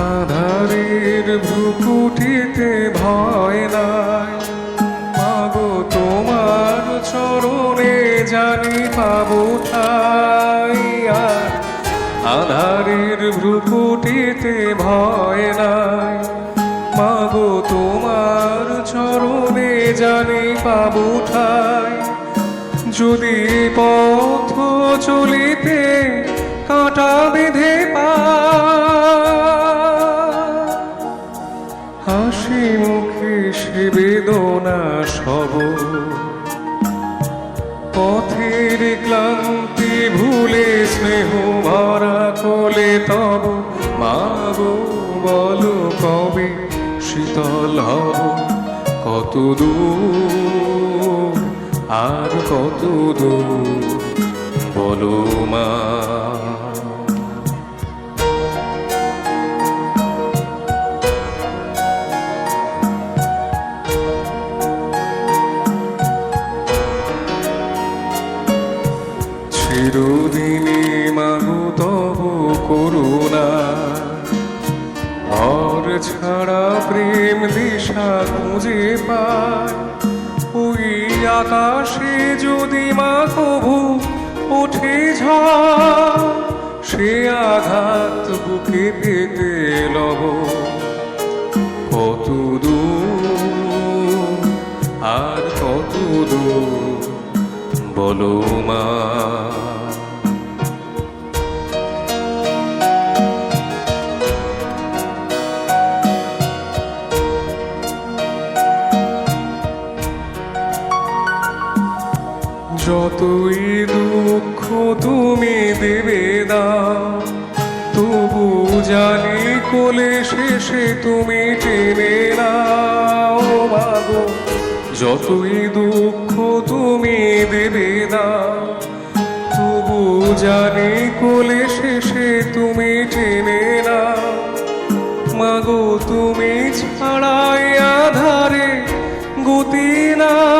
আধারের ভ্রুকুটিতে ভয় নাই। মাগো, তোমার চরণে জানি পাবো ঠাই। আধারের ভ্রুকুটিতে ভয় নাই। মাগো, তোমার চরণে জানি পাবো ঠাই। যদি পথ চলিতে কাঁটা বেঁধে পা বেদনা পথের ক্লান্তি ভুলে স্নেহ ভরা কোলে তব। মাগো, বলো কবে শীতল হব? কত আর কত দূর? বলো মা। করুণা। ঘর ছাড়া প্রেম দিশা খুঁজে পায়। ওই আকাশে যদি মা কভু ওঠে ঝড়, সে আঘাত বুকে পেতে লব। কত আর কত দূর বলো মা। যতই দুঃখ তুমি দেবে না। তবু জানি কোলে শেষে তুমি টেনে নাও মাগো। যতই দুঃখ তুমি দেবে দাও তবু জানি কোলে শেষে তুমি টেনে না মাগো, তুমি ছাড়াই আধারে গতি না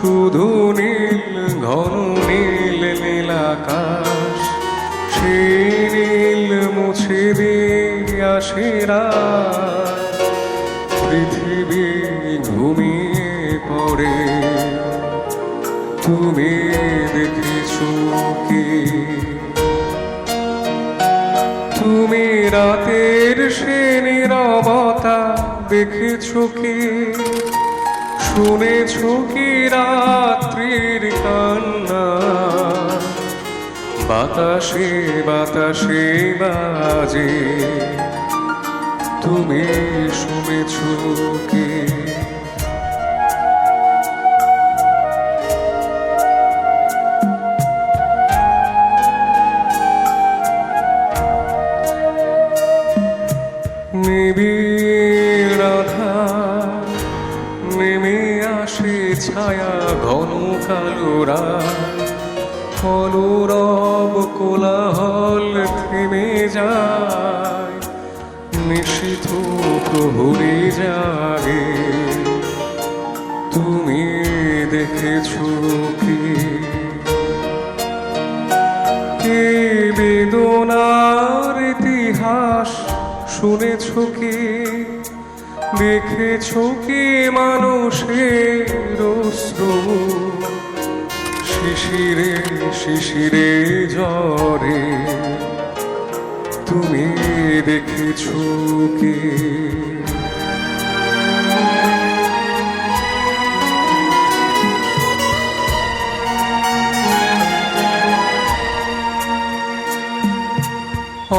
শুধু নীল, ঘন নীল নীল আকাশ। সেই নীল মুছে দিয়ে। পৃথিবী ঘুমিয়ে পড়ে। তুমি দেখেছ কি? তুমি রাতের সে নীরবতা দেখেছ কি? শুনেছো কি রাত্রির কান্না? বাতাসে বাতাসে বাজে। তুমি শুনেছো কি? নিবিড় ঘন কালো রাত কলরব কোলাহল থেমে যায় নিশিত প্রহরী জাগে। তুমি দেখেছ কে বেদনার ইতিহাস শুনেছ কি? দেখেছ কি মানুষের শিশিরে শিশিরে ঝরে। তুমি দেখেছ কি?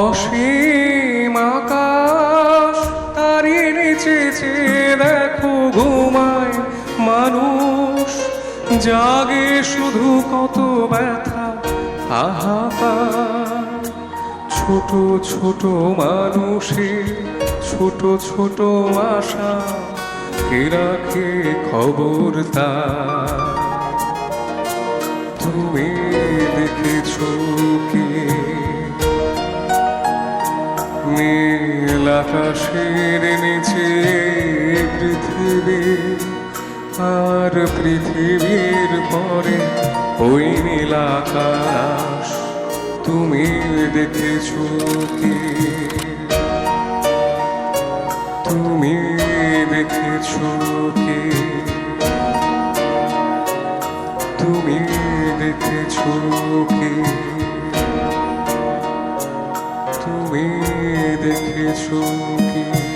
অসীম আকাশ তারি নিচে দেখো মানুষ জাগে শুধু কত ব্যথা, হাহাকার। ছোট ছোট মানুষের ছোট ছোট ছোট আশা, কে রাখে খবর তা তুমি দেখেছ কি? নীল আকাশের নিচে পৃথিবী আর পৃথিবীর পরে ওই নীল আকাশ তুমি দেখেছ কি? তুমি দেখেছ কি? তুমি দেখেছ কি? তুমি দেখেছ কি?